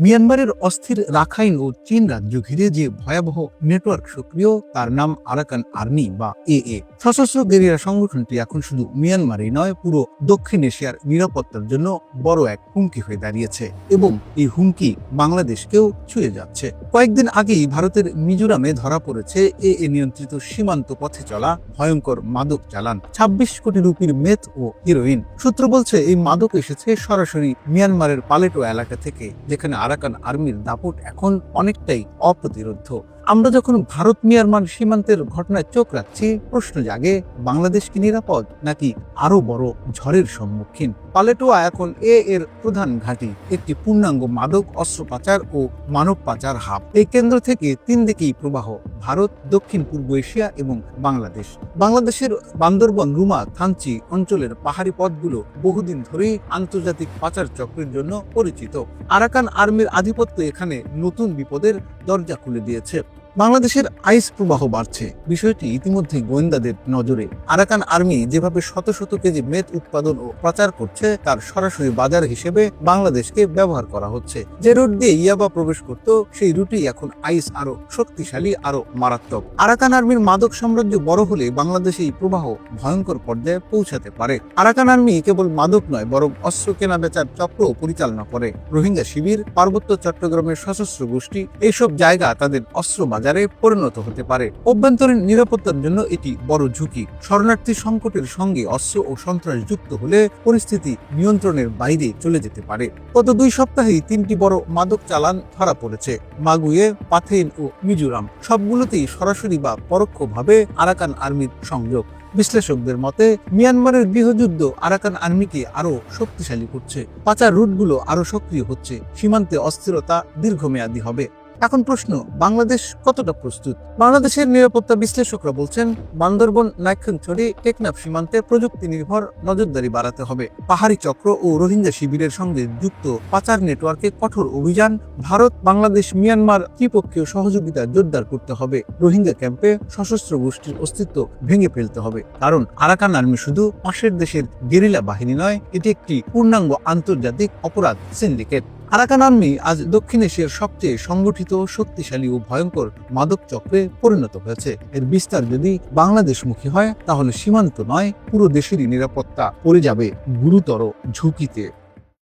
মিয়ানমারের অস্থির রাখাইন ও চীন রাজ্য ঘিরে যে ভয়াবহ নেটওয়ার্ক সক্রিয়, তার নাম আরাকান আর্মি বা এ সশস্ত্র গেরিয়া সংগঠনটি এখন শুধু মিয়ানমারই নয়, পুরো দক্ষিণ এশিয়ার নিরাপত্তার জন্য বড় এক হুমকি হয়ে দাঁড়িয়েছে এবং এই হুমকি বাংলাদেশকেও ছুঁয়ে যাচ্ছে। কয়েকদিন আগেই ভারতের মিজোরামে ধরা পড়েছে এ এ নিয়ন্ত্রিত সীমান্ত পথে চলা ভয়ঙ্কর মাদক চালান, ছাব্বিশ কোটি রুপির মেথ ও হিরোইন। সূত্র বলছে, এই মাদক এসেছে সরাসরি মিয়ানমারের পালেটো এলাকা থেকে, যেখানে আরাকান আর্মির দাপট এখন অনেকটাই অপ্রতিরোধ। আমরা যখন ভারত মিয়ানমার সীমান্তের ঘটনায় চোখ রাখছি, প্রশ্ন জাগে, বাংলাদেশ কি নিরাপদ নাকি আরও বড় ঝড়ের সম্মুখীন? পালেটোয়া এখন এ এর প্রধান ঘাঁটি, একটি পূর্ণাঙ্গ মাদক অস্ত্র পাচার ও মানব পাচার হাব। এই কেন্দ্র থেকে তিন দিকেই প্রবাহ, ভারত, দক্ষিণ পূর্ব এশিয়া এবং বাংলাদেশ। বাংলাদেশের বান্দরবন রুমা থানচি অঞ্চলের পাহাড়ি পথগুলো বহুদিন ধরেই আন্তর্জাতিক পাচার চক্রের জন্য পরিচিত। আরাকান আর্মির আধিপত্য এখানে নতুন বিপদের দরজা খুলে দিয়েছে। বাংলাদেশের আইস প্রবাহ বাড়ছে। বিষয়টি ইতিমধ্যে গোয়েন্দাদের নজরে। আরাকান আর্মি যেভাবে শত শত কেজি মেদ উৎপাদন ও প্রচার করছে, তার সরাসরি বাজার হিসেবে বাংলাদেশকে ব্যবহার করা হচ্ছে। যে রুট দিয়ে ইয়াবা প্রবেশ করত, সেই রুটেই এখন আইস আরও শক্তিশালী, আরও মারাত্মক। আরাকান আর্মির মাদক সাম্রাজ্য বড় হলে বাংলাদেশে এই প্রবাহ ভয়ঙ্কর পর্যায়ে পৌঁছাতে পারে। আরাকান আর্মি কেবল মাদক নয়, বরং অস্ত্র কেনা, বেচার চক্র পরিচালনা করে। রোহিঙ্গা শিবির, পার্বত্য চট্টগ্রামের সশস্ত্র গোষ্ঠী, এইসব জায়গা তাদের অস্ত্র বাজারে পরিণত হতে পারে। অভ্যন্তরীণ নিরাপত্তার জন্য এটি বড় ঝুঁকি। শরণার্থী সংকটের সঙ্গে অস্ত্র ও সন্ত্রাস যুক্ত হলে পরিস্থিতি নিয়ন্ত্রণের বাইরে চলে যেতে পারে। গত দুই সপ্তাহেই তিনটি বড় মাদক চালান ধরা পড়েছে। মাগুয়ে, পাথেইন ও মিজোরাম। সবগুলোতেই সরাসরি বা পরোক্ষভাবে আরাকান আর্মির সংযোগ। বিশ্লেষকদের মতে, মিয়ানমারের গৃহযুদ্ধ আরাকান আর্মিকে আরও শক্তিশালী করছে। পাচার রুটগুলো আরও সক্রিয় হচ্ছে। সীমান্তে অস্থিরতা দীর্ঘমেয়াদী হবে। এখন প্রশ্ন, বাংলাদেশ কতটা প্রস্তুত? বাংলাদেশের নিরাপত্তা বিশ্লেষকরা বলছেন, বান্দরবন নাইক্ষণছড়ি টেকনাফ সীমান্তে প্রযুক্তি নির্ভর নজরদারি বাড়াতে হবে। পাহাড়ি চক্র ও রোহিঙ্গা শিবিরের সঙ্গে যুক্ত পাচার নেটওয়ার্কে কঠোর অভিযান, ভারত, বাংলাদেশ, মিয়ানমার ত্রিপক্ষীয় সহযোগিতা জোরদার করতে হবে। রোহিঙ্গা ক্যাম্পে সশস্ত্র গোষ্ঠীর অস্তিত্ব ভেঙে ফেলতে হবে। কারণ, আরাকান আর্মি শুধু পাশের দেশের গেরিলা বাহিনী নয়, এটি একটি পূর্ণাঙ্গ আন্তর্জাতিক অপরাধ সিন্ডিকেট। আরাকান আর্মি আজ দক্ষিণ এশিয়ার সবচেয়ে সংগঠিত, শক্তিশালী ও ভয়ঙ্কর মাদক চক্রে পরিণত হয়েছে। এর বিস্তার যদি বাংলাদেশমুখী হয়, তাহলে সীমান্ত নয়, পুরো দেশেরই নিরাপত্তা পড়ে যাবে গুরুতর ঝুঁকিতে।